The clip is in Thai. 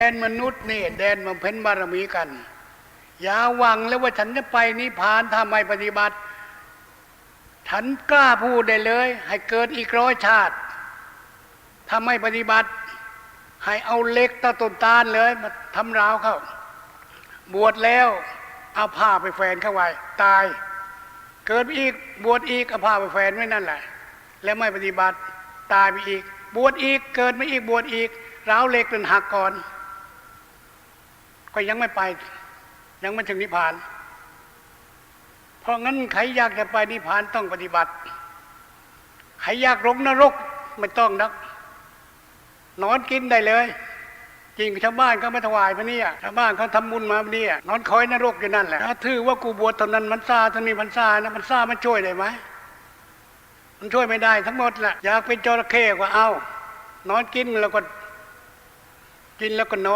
แดนมนุษย์นี่แดนบำเพ็ญบารมีกัน อย่าหวังแล้วว่าฉันจะไปนิพพานถ้าไม่ปฏิบัติ ฉันกล้าพูดได้เลย ให้เกิดอีกร้อยชาติถ้าไม่ปฏิบัติ ให้เอาเล็กตะต้นตาลเลยมาทำราวเข้าบวชแล้วเอาผ้าไปแฝนเข้าไว้ตาย เกิดอีกบวชอีกเอาผ้าไปแฝนไว้นั่นแหละ แล้วไม่ปฏิบัติตายไปอีก บวชอีกเกิดไม่อีกบวชอีกราวเล็กเป็นหักก่อน ก็ยังไม่ไป ยังไม่ถึงนิพพาน เพราะงั้นใครอยากจะไปนิพพานต้องปฏิบัติ ใครอยากลงนรกไม่ต้องนัก นอนกินได้เลย จริงชาวบ้านก็ไม่ถวายพระเนี่ยชาวบ้านเขาทำบุญมาพระเนี่ยนอนคอยนรกอยู่นั่นแหละถ้าถือว่ากูบวชตอนนั้นมันซาตอนนี้มันซานะมันซามันช่วยได้ไหมมันช่วยไม่ได้ทั้งหมดแหละอยากเป็นจระเข้ก็เอานอนกินแล้วก็กินแล้วก็นอน